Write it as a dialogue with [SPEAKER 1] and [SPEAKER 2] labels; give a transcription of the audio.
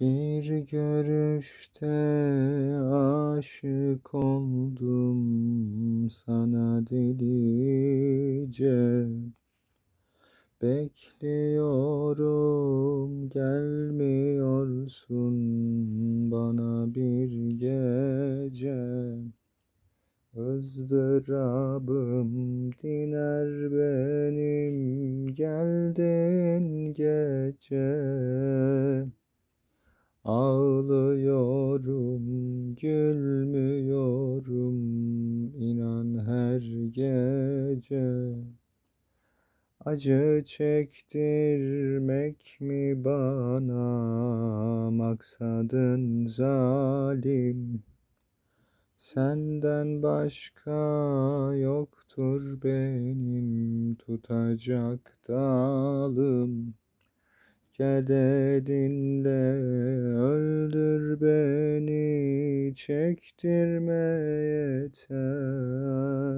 [SPEAKER 1] Bir görüşte aşık oldum sana delice. Bekliyorum gelmiyorsun bana bir gece. Izdırabım diner benim geldin gece gülmüyorum inan her gece. Acı çektirmek mi bana maksadın zalim? Senden başka yoktur benim tutacak dalım. Gel elinle öldür beni çektirme yeter